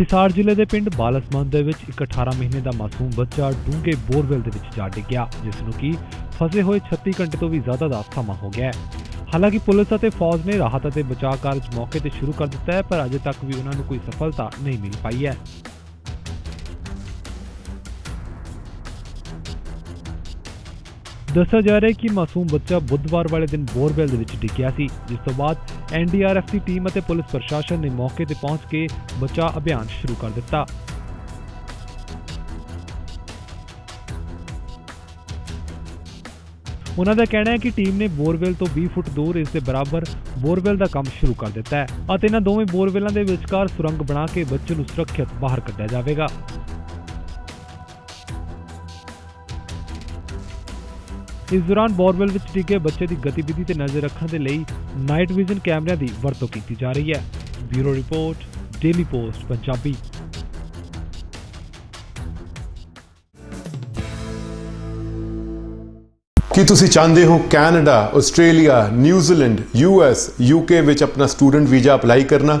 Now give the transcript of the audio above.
ਹਿਸਾਰ ਜ਼ਿਲ੍ਹੇ ਦੇ ਪਿੰਡ ਬਾਲਸਮੰਦ ਦੇ ਵਿੱਚ ਇੱਕ 18 ਮਹੀਨੇ ਦਾ ਮਾਸੂਮ ਬੱਚਾ ਡੂੰਘੇ ਬੋਰਵੈਲ ਦੇ ਵਿੱਚ ਜਾ ਡਿੱਗਿਆ, ਜਿਸ ਨੂੰ ਕਿ ਫਸੇ ਹੋਏ 36 ਘੰਟੇ ਤੋਂ ਵੀ ਜ਼ਿਆਦਾ ਦਾ ਸਮਾਂ ਹੋ ਗਿਆ ਹੈ। ਹਾਲਾਂਕਿ ਪੁਲਿਸ ਅਤੇ ਫੌਜ ਨੇ ਰਾਹਤ ਅਤੇ ਬਚਾਅ ਕਾਰਜ ਮੌਕੇ ਤੇ ਸ਼ੁਰੂ ਕਰ ਦਿੱਤਾ ਹੈ, ਪਰ ਅਜੇ ਤੱਕ ਵੀ ਉਹਨਾਂ ਨੂੰ ਕੋਈ ਸਫਲਤਾ ਨਹੀਂ ਮਿਲ ਪਾਈ ਹੈ। ਦੱਸਿਆ ਜਾ ਰਿਹਾ ਹੈ ਕਿ ਮਾਸੂਮ ਬੱਚਾ ਬੁੱਧਵਾਰ ਵਾਲੇ ਦਿਨ ਬੋਰਵੈਲ ਦੇ ਵਿੱਚ ਡਿੱਗਿਆ ਸੀ, ਜਿਸ ਤੋਂ ਬਾਅਦ ਐਨਡੀਆਰਐਫ ਦੀ ਟੀਮ ਅਤੇ ਪੁਲਿਸ ਪ੍ਰਸ਼ਾਸਨ ਨੇ ਮੌਕੇ ਤੇ ਪਹੁੰਚ ਕੇ ਬਚਾਅ ਅਭਿਆਨ ਸ਼ੁਰੂ ਕਰ ਦਿੱਤਾ। ਉਹਨਾਂ ਦਾ ਕਹਿਣਾ ਹੈ ਕਿ ਟੀਮ ਨੇ ਬੋਰਵੈਲ ਤੋਂ 20 ਫੁੱਟ ਦੂਰ ਇਸ ਦੇ ਬਰਾਬਰ ਬੋਰਵੈਲ ਦਾ ਕੰਮ ਸ਼ੁਰੂ ਕਰ ਦਿੱਤਾ ਹੈ ਅਤੇ ਇਹਨਾਂ ਦੋਵੇਂ ਬੋਰਵੈਲਾਂ ਦੇ ਵਿਚਕਾਰ ਸੁਰੰਗ ਬਣਾ ਕੇ ਬੱਚੇ ਨੂੰ ਸੁਰੱਖਿਅਤ ਬਾਹਰ ਕੱਢਿਆ ਜਾਵੇਗਾ। ਇਸ ਦੌਰਾਨ ਬੋਰਵੈਲ ਵਿੱਚ ਡਿੱਗੇ ਬੱਚੇ ਦੀ ਗਤੀਵਿਧੀ ਤੇ ਨਜ਼ਰ ਰੱਖਣ ਦੇ ਲਈ ਨਾਈਟ ਵਿਜ਼ਨ ਕੈਮਰਿਆਂ ਦੀ ਵਰਤੋਂ ਕੀਤੀ ਜਾ ਰਹੀ ਹੈ। Bureau report, daily post, Punjabi. ਕੀ ਤੁਸੀਂ ਚਾਹੁੰਦੇ ਹੋ Canada, Australia New Zealand US UK ਵਿੱਚ ਆਪਣਾ ਸਟੂਡੈਂਟ ਵੀਜ਼ਾ ਅਪਲਾਈ ਕਰਨਾ?